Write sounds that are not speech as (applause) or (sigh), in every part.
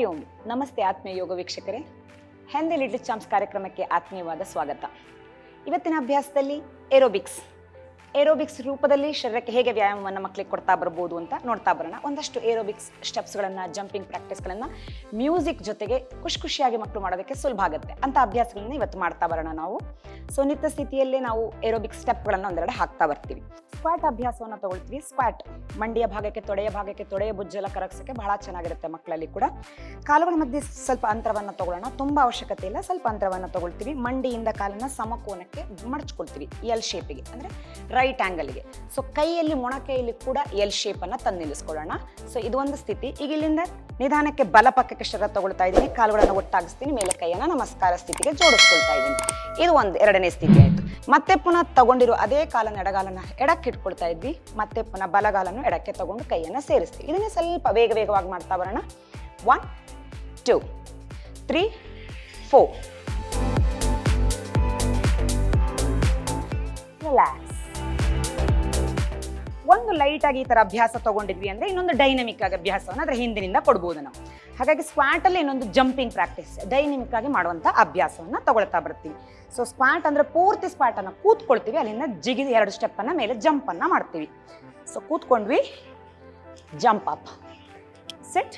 ಹರಿ ನಮಸ್ತೆ ಆತ್ಮೀಯ ಯೋಗ ವೀಕ್ಷಕರೇ. ಹೆಂದೆ ಲಿಟ್ಲ್ ಚಾಂಪ್ಸ್ ಕಾರ್ಯಕ್ರಮಕ್ಕೆ ಆತ್ಮೀಯವಾದ ಸ್ವಾಗತ. ಇವತ್ತಿನ ಅಭ್ಯಾಸದಲ್ಲಿ ಏರೋಬಿಕ್ಸ್ ಏರೋಬಿಕ್ಸ್ ರೂಪದಲ್ಲಿ ಶರೀರಕ್ಕೆ ಹೇಗೆ ವ್ಯಾಯಾಮವನ್ನು ಮಕ್ಕಳಿಗೆ ಕೊಡ್ತಾ ಬರ್ಬೋದು ಅಂತ ನೋಡ್ತಾ ಬರೋಣ. ಒಂದಷ್ಟು ಏರೋಬಿಕ್ಸ್ ಸ್ಟೆಪ್ಸ್ಗಳನ್ನು, ಜಂಪಿಂಗ್ ಪ್ರಾಕ್ಟೀಸ್ಗಳನ್ನು ಮ್ಯೂಸಿಕ್ ಜೊತೆಗೆ ಖುಷಿ ಖುಷಿಯಾಗಿ ಮಕ್ಕಳು ಮಾಡೋದಕ್ಕೆ ಸುಲಭ ಆಗುತ್ತೆ ಅಂತ ಅಭ್ಯಾಸಗಳನ್ನ ಇವತ್ತು ಮಾಡ್ತಾ ಬರೋಣ ನಾವು. ಸೊ ನಿತ್ಯ ಸ್ಥಿತಿಯಲ್ಲೇ ನಾವು ಏರೋಬಿಕ್ಸ್ ಸ್ಟೆಪ್ಗಳನ್ನು ಒಂದೆರಡು ಹಾಕ್ತಾ ಬರ್ತೀವಿ. ಸ್ಕ್ವಾಟ್ ಅಭ್ಯಾಸವನ್ನು ತಗೊಳ್ತೀವಿ. ಸ್ಕ್ವಾಟ್ ಮಂಡಿಯ ಭಾಗಕ್ಕೆ, ತೊಡೆಯ ಭಾಗಕ್ಕೆ, ತೊಡೆಯ ಬುಜ್ಜಲ ಕರಗಿಸೋಕ್ಕೆ ಬಹಳ ಚೆನ್ನಾಗಿರುತ್ತೆ ಮಕ್ಕಳಲ್ಲಿ ಕೂಡ. ಕಾಲುಗಳ ಮಧ್ಯೆ ಸ್ವಲ್ಪ ಅಂತರವನ್ನು ತಗೊಳ್ಳೋಣ. ತುಂಬ ಅವಶ್ಯಕತೆ ಇಲ್ಲ. ಸ್ವಲ್ಪ ಅಂತರವನ್ನು ತಗೊಳ್ತೀವಿ. ಮಂಡಿಯಿಂದ ಕಾಲನ್ನ ಸಮಕೋನಕ್ಕೆ ಮಡಚ್ಕೊಳ್ತೀವಿ. ಎಲ್ ಶೇಪಿಗೆ ಅಂದರೆ ರೈಟ್ ಆ್ಯಂಗಲ್ಗೆ ಸೊ ಕೈಯಲ್ಲಿ ಮೊಣಕೈಯಲ್ಲಿ ಕೂಡ ಎಲ್ ಶೇಪನ್ನು ತಂದು ನಿಲ್ಲಿಸ್ಕೊಳ್ಳೋಣ. ಸೊ ಇದು ಒಂದು ಸ್ಥಿತಿ. ಈಗ ಇಲ್ಲಿಂದ ನಿಧಾನಕ್ಕೆ ಬಲ ಪಕ್ಕಕ್ಕೆ ಶರೀರ ತಗೊಳ್ತಾ ಇದ್ದೀನಿ. ಕಾಲುಗಳನ್ನು ಒಟ್ಟಾಗಿಸ್ತೀನಿ. ಮೇಲೆ ಕೈಯನ್ನು ನಮಸ್ಕಾರ ಸ್ಥಿತಿಗೆ ಜೋಡಿಸ್ಕೊಳ್ತಾ ಇದ್ದೀನಿ. ಇದು ಒಂದು, ಎರಡನೇ ಸ್ಥಿತಿ ಆಯಿತು. ಮತ್ತೆ ಪುನಃ ತಗೊಂಡಿರೋ ಅದೇ ಕಾಲನ ಎಡಗಾಲನ ಎಡಕ್ಕೆ ಇಟ್ಕೊಳ್ತಾ ಇದ್ವಿ. ಮತ್ತೆ ಪುನಃ ಬಲಗಾಲನ್ನು ಎಡಕ್ಕೆ ತಗೊಂಡು ಕೈಯನ್ನು ಸೇರಿಸ್ತೀವಿ. ಇದನ್ನೇ ಸ್ವಲ್ಪ ವೇಗ ವೇಗವಾಗಿ ಮಾಡ್ತಾ ಬರೋಣ. One two three four relax ಒಂದು ಲೈಟ್ ಆಗಿ ಈ ತರ ಅಭ್ಯಾಸ ತಗೊಂಡಿದ್ವಿ ಅಂದ್ರೆ ಇನ್ನೊಂದು ಡೈನಮಿಕ್ ಆಗಿ ಅಭ್ಯಾಸವನ್ನು ಅದರ ಹಿಂದಿನಿಂದ ಕೊಡ್ಬೋದು ನಾವು. ಹಾಗಾಗಿ ಸ್ಕ್ವಾಟ್ ಅಲ್ಲಿ ಇನ್ನೊಂದು ಜಂಪಿಂಗ್ ಪ್ರಾಕ್ಟೀಸ್ ಡೈನಮಿಕ್ ಆಗಿ ಮಾಡುವಂತ ಅಭ್ಯಾಸವನ್ನ ತಗೊಳ್ತಾ ಬರ್ತೀವಿ. ಸೊ ಸ್ಕ್ವಾಟ್ ಅಂದ್ರೆ ಪೂರ್ತಿ ಸ್ಕ್ವಾಟ್ ಅನ್ನ ಕೂತ್ಕೊಳ್ತೀವಿ, ಅಲ್ಲಿಂದ ಜಿಗಿದು ಎರಡು ಸ್ಟೆಪ್ ಅನ್ನ ಮೇಲೆ ಜಂಪ್ ಅನ್ನ ಮಾಡ್ತೀವಿ. So ಕೂತ್ಕೊಂಡ್ವಿ jump up set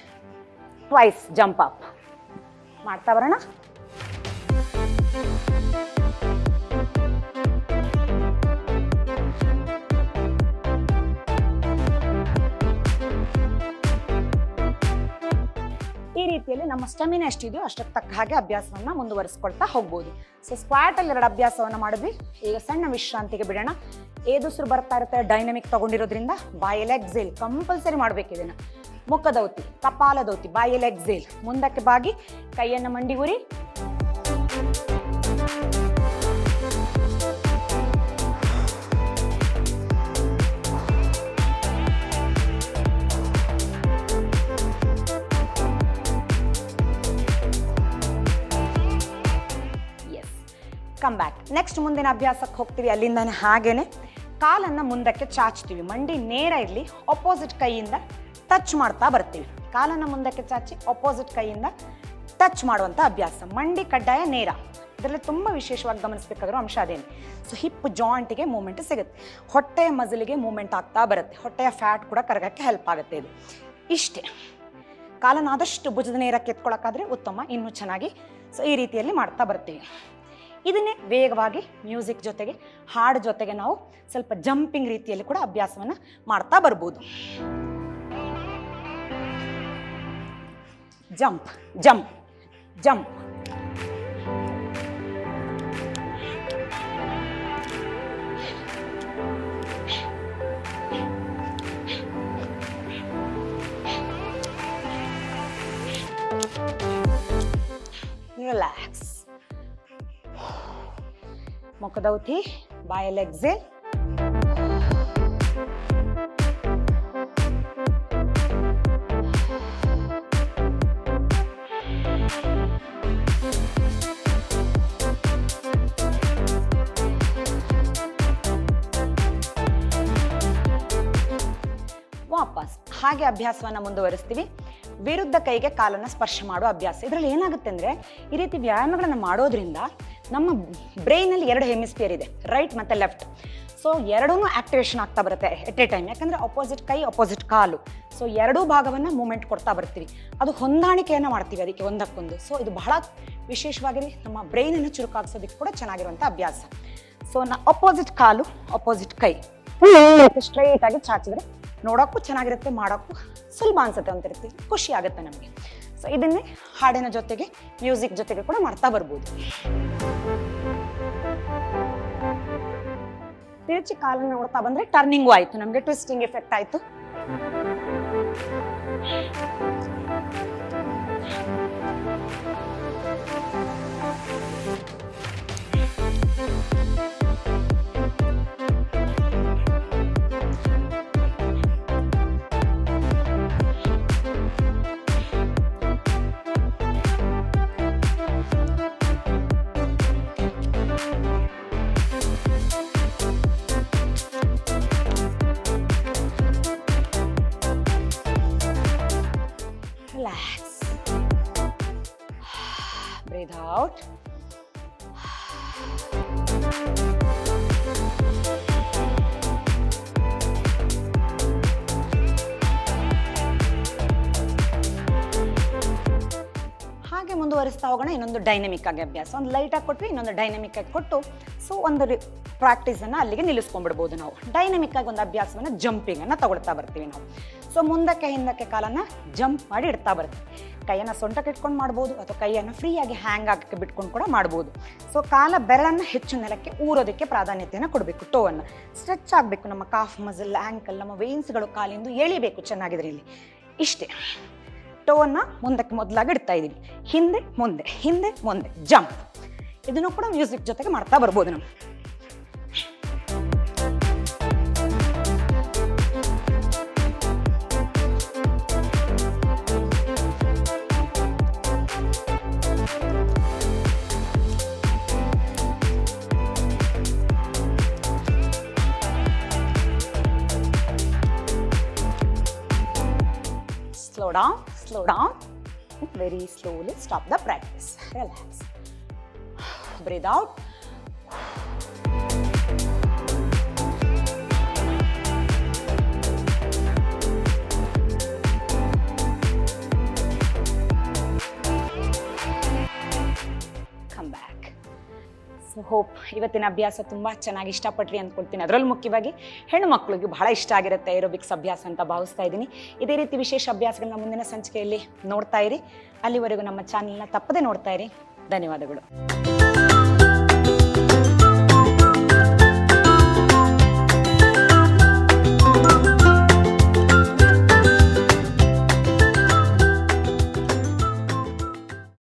twice jump up ಮಾಡ್ತಾ ಬರೋಣ? ಈ ರೀತಿಯಲ್ಲಿ ನಮ್ಮ ಸ್ಟೆಮಿನ ಎಷ್ಟಿದೆಯೋ ಅಷ್ಟಕ್ಕೆ ತಕ್ಕ ಹಾಗೆ ಅಭ್ಯಾಸವನ್ನು ಮುಂದುವರಿಸ್ಕೊಳ್ತಾ ಹೋಗ್ಬೋದು. ಸೊ ಸ್ಕ್ವಾಟ್ ಅಲ್ಲಿ ಎರಡು ಅಭ್ಯಾಸವನ್ನು ಮಾಡಿದ್ವಿ. ಈಗ ಸಣ್ಣ ವಿಶ್ರಾಂತಿಗೆ ಬಿಡೋಣ. ಏದುಸಿರು ಬರ್ತಾ ಇರುತ್ತೆ ಡೈನಮಿಕ್ ತಗೊಂಡಿರೋದ್ರಿಂದ ಬಾಯಲ್ಲಿ ಎಕ್ಸೇಲ್ ಕಂಪಲ್ಸರಿ ಮಾಡ್ಬೇಕು ಇದನ್ನ. ಮುಖದೌತಿ ಕಪಾಲದೌತಿ ಬಾಯಲ್ಲಿ ಎಕ್ಸೇಲ್ ಮುಂದಕ್ಕೆ ಬಾಗಿ, ಕೈಯನ್ನು ಮಂಡಿ ಕಮ್ ಬ್ಯಾಕ್ ನೆಕ್ಸ್ಟ್ ಮುಂದಿನ ಅಭ್ಯಾಸಕ್ಕೆ ಹೋಗ್ತೀವಿ ಅಲ್ಲಿಂದನೇ ಹಾಗೇನೆ. ಕಾಲನ್ನು ಮುಂದಕ್ಕೆ ಚಾಚ್ತೀವಿ. ಮಂಡಿ ನೇರ ಇರಲಿ ಅಪೋಸಿಟ್ ಕೈಯಿಂದ ಟಚ್ ಮಾಡ್ತಾ ಬರ್ತೀವಿ. ಕಾಲನ್ನು ಮುಂದಕ್ಕೆ ಚಾಚಿ ಅಪೋಸಿಟ್ ಕೈಯಿಂದ ಟಚ್ ಮಾಡುವಂಥ ಅಭ್ಯಾಸ. ಮಂಡಿ ಕಡ್ಡಾಯ ನೇರ. ಇದರಲ್ಲಿ ತುಂಬ ವಿಶೇಷವಾಗಿ ಗಮನಿಸಬೇಕಾಗಿರೋ ಅಂಶ ಅದೇನೆ. ಸೊ ಹಿಪ್ ಜಾಯಿಂಟಿಗೆ ಮೂಮೆಂಟ್ ಸಿಗುತ್ತೆ. ಹೊಟ್ಟೆಯ ಮಜಲಿಗೆ ಮೂಮೆಂಟ್ ಆಗ್ತಾ ಬರುತ್ತೆ. ಹೊಟ್ಟೆಯ ಫ್ಯಾಟ್ ಕೂಡ ಕರಗಕ್ಕೆ ಹೆಲ್ಪ್ ಆಗುತ್ತೆ ಇದು. ಇಷ್ಟೇ. ಕಾಲನ್ನು ಆದಷ್ಟು ಭುಜದ ನೇರಕ್ಕೆ ಎತ್ಕೊಳ್ಳೋಕ್ಕಾದ್ರೆ ಉತ್ತಮ. ಇನ್ನೂ ಚೆನ್ನಾಗಿ ಸೊ ಈ ರೀತಿಯಲ್ಲಿ ಮಾಡ್ತಾ ಬರ್ತೀವಿ. ಇದನ್ನೇ ವೇಗವಾಗಿ ಮ್ಯೂಸಿಕ್ ಜೊತೆಗೆ, ಹಾಡು ಜೊತೆಗೆ ನಾವು ಸ್ವಲ್ಪ ಜಂಪಿಂಗ್ ರೀತಿಯಲ್ಲಿ ಕೂಡ ಅಭ್ಯಾಸವನ್ನು ಮಾಡ್ತಾ ಬರ್ಬೋದು. Jump jump jump relax By exhale ವಾಪಸ್ ಹಾಗೆ ಅಭ್ಯಾಸವನ್ನು ಮುಂದುವರಿಸ್ತೀವಿ. ವಿರುದ್ಧ ಕೈಗೆ ಕಾಲನ್ನು ಸ್ಪರ್ಶ ಮಾಡೋ ಅಭ್ಯಾಸ. ಇದರಲ್ಲಿ ಏನಾಗುತ್ತೆ ಅಂದರೆ, ಈ ರೀತಿ ವ್ಯಾಯಾಮಗಳನ್ನು ಮಾಡೋದ್ರಿಂದ ನಮ್ಮ ಬ್ರೈನಲ್ಲಿ ಎರಡು ಹೆಮಿಸ್ಫಿಯರ್ ಇದೆ ರೈಟ್ ಮತ್ತು ಲೆಫ್ಟ್ ಸೊ ಎರಡೂ ಆಕ್ಟಿವೇಶನ್ ಆಗ್ತಾ ಬರುತ್ತೆ ಎಟ್ ಎ ಟೈಮ್ ಯಾಕಂದರೆ ಅಪೋಸಿಟ್ ಕೈ ಅಪೋಸಿಟ್ ಕಾಲು. ಸೊ ಎರಡೂ ಭಾಗವನ್ನು ಮೂಮೆಂಟ್ ಕೊಡ್ತಾ ಬರ್ತೀವಿ. ಅದು ಹೊಂದಾಣಿಕೆಯನ್ನು ಮಾಡ್ತೀವಿ ಅದಕ್ಕೆ ಒಂದಕ್ಕೊಂದು. ಸೊ ಇದು ಬಹಳ ವಿಶೇಷವಾಗಿ ನಮ್ಮ ಬ್ರೈನನ್ನು ಚುರುಕಾಗಿಸೋದಕ್ಕೆ ಕೂಡ ಚೆನ್ನಾಗಿರುವಂಥ ಅಭ್ಯಾಸ. ಸೊ ನಾ ಅಪೋಸಿಟ್ ಕಾಲು ಅಪೋಸಿಟ್ ಕೈ. ಸ್ಟ್ರೈಟ್ ಆಗಿ ಚಾಚಿದ್ರೆ ನೋಡೋಕ್ಕೂ ಚೆನ್ನಾಗಿರುತ್ತೆ, ಮಾಡೋಕ್ಕೂ ಸುಲಭ ಅನ್ಸುತ್ತೆ ಅಂತ ರೀತಿ ಖುಷಿ ಆಗುತ್ತೆ ನಮಗೆ. ಸೊ ಇದನ್ನೇ ಹಾಡಿನ ಜೊತೆಗೆ ಮ್ಯೂಸಿಕ್ ಜೊತೆಗೆ ಕೂಡ ಮಾಡ್ತಾ ಬರ್ಬೋದು. ತಿರುಚಿ ಕಾಲನ್ನು ನೋಡ್ತಾ ಬಂದ್ರೆ ಟರ್ನಿಂಗು ಆಯ್ತು. ನಮಗೆ ಟ್ವಿಸ್ಟಿಂಗ್ ಎಫೆಕ್ಟ್ ಆಯ್ತು. ಬ್ರೀದ್ ಔಟ್ ಹಾಗೆ ಮುಂದುವರಿಸ್ತಾ ಹೋಗೋಣ, ಇನ್ನೊಂದು ಡೈನಮಿಕ್ ಆಗಿ ಅಭ್ಯಾಸ. ಒಂದು ಲೈಟಾಗಿ ಕೊಟ್ವಿ, ಇನ್ನೊಂದು ಡೈನಮಿಕ್ ಆಗಿ ಕೊಟ್ಟು ಸೊ ಒಂದು ಪ್ರಾಕ್ಟೀಸನ್ನು ಅಲ್ಲಿಗೆ ನಿಲ್ಲಿಸ್ಕೊಂಡ್ಬಿಡ್ಬೋದು ನಾವು. ಡೈನಮಿಕ್ ಆಗಿ ಒಂದು ಅಭ್ಯಾಸವನ್ನು ಜಂಪಿಂಗನ್ನು ತಗೊಳ್ತಾ ಬರ್ತೀವಿ ನಾವು. ಸೊ ಮುಂದಕ್ಕೆ ಹಿಂದಕ್ಕೆ ಕಾಲನ್ನು ಜಂಪ್ ಮಾಡಿ ಇಡ್ತಾ ಬರ್ತೀವಿ. ಕೈಯನ್ನು ಸೊಂಟಕ್ಕೆ ಇಟ್ಕೊಂಡು ಮಾಡ್ಬೋದು ಅಥವಾ ಕೈಯನ್ನು ಫ್ರೀಯಾಗಿ ಹ್ಯಾಂಗ್ ಆಗಕ್ಕೆ ಬಿಟ್ಕೊಂಡು ಕೂಡ ಮಾಡ್ಬೋದು. ಸೊ ಕಾಲ ಬೆರಳನ್ನು ಹೆಚ್ಚು ನೆಲಕ್ಕೆ ಊರೋದಕ್ಕೆ ಪ್ರಾಧಾನ್ಯತೆಯನ್ನು ಕೊಡಬೇಕು. ಟೋವನ್ನು ಸ್ಟ್ರೆಚ್ ಆಗಬೇಕು. ನಮ್ಮ ಕಾಫ್ ಮಸಲ್ ಆ್ಯಂಕಲ್ ನಮ್ಮ ವೇನ್ಸ್ಗಳು ಕಾಲಿಂದು ಎಳಿಬೇಕು ಚೆನ್ನಾಗಿದ್ರೆ ಇಲ್ಲಿ. ಇಷ್ಟೇ. ಟೋವನ್ನು ಮುಂದಕ್ಕೆ ಮೊದಲಾಗಿ ಇಡ್ತಾ ಇದ್ದೀವಿ ಹಿಂದೆ, ಮುಂದೆ ಹಿಂದೆ, ಮುಂದೆ ಜಂಪ್ ಇದನ್ನು ಕೂಡ ಮ್ಯೂಸಿಕ್ ಜೊತೆಗೆ ಮಾಡ್ತಾ ಬರ್ಬೋದು ನಾವು. Slow down, slow down. Very slowly stop the practice. Relax. (sighs) Breathe out. Hope ಇವತ್ತಿನ ಅಭ್ಯಾಸ ತುಂಬ ಚೆನ್ನಾಗಿ ಇಷ್ಟಪಟ್ರಿ ಅಂದ್ಕೊಳ್ತೀನಿ ಅದರಲ್ಲೂ ಮುಖ್ಯವಾಗಿ ಹೆಣ್ಣು ಮಕ್ಕಳಿಗೆ ಬಹಳ ಇಷ್ಟ ಆಗಿರುತ್ತೆ ಏರೋಬಿಕ್ಸ್ ಅಭ್ಯಾಸ ಅಂತ ಭಾವಿಸ್ತಾ ಇದ್ದೀನಿ. ಇದೇ ರೀತಿ ವಿಶೇಷ ಅಭ್ಯಾಸಗಳನ್ನ ಮುಂದಿನ ಸಂಚಿಕೆಯಲ್ಲಿ ನೋಡ್ತಾ ಇರಿ. ಅಲ್ಲಿವರೆಗೂ ನಮ್ಮ ಚಾನೆಲ್ನ ತಪ್ಪದೆ ನೋಡ್ತಾ ಇರಿ. ಧನ್ಯವಾದಗಳು.